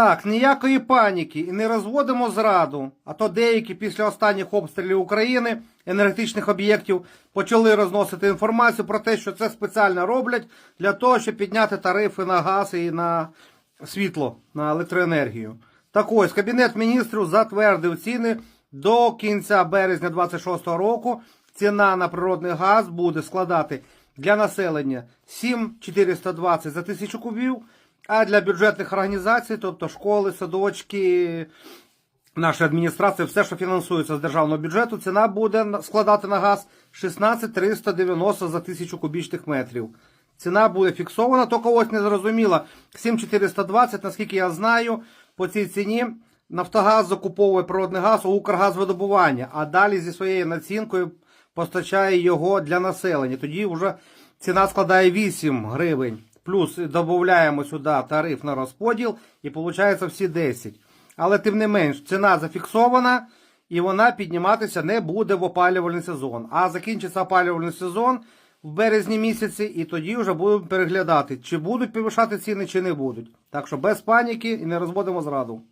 Так, ніякої паніки і не розводимо зраду. А то деякі після останніх обстрілів України енергетичних об'єктів почали розносити інформацію про те, що це спеціально роблять для того, щоб підняти тарифи на газ і на світло, на електроенергію. Так ось Кабінет міністрів затвердив ціни до кінця березня 26 року. Ціна на природний газ буде складати для населення 7,420 за тисячу кубів, а для бюджетних організацій, тобто школи, садочки, наша адміністрація, все, що фінансується з державного бюджету, ціна буде складати на газ 16,390 за тисячу кубічних метрів. Ціна буде фіксована, тільки ось не зрозуміло. 7,420, наскільки я знаю, по цій ціні Нафтогаз закуповує природний газ у Укргазвидобування, а далі зі своєю націнкою постачає його для населення. Тоді вже ціна складає 8 гривень. Плюс додаємо сюди тариф на розподіл і виходить всі 10. Але тим не менш, ціна зафіксована і вона підніматися не буде в опалювальний сезон. А закінчиться опалювальний сезон в березні місяці, і тоді вже будемо переглядати, чи будуть повишати ціни, чи не будуть. Так що без паніки і не розводимо зраду.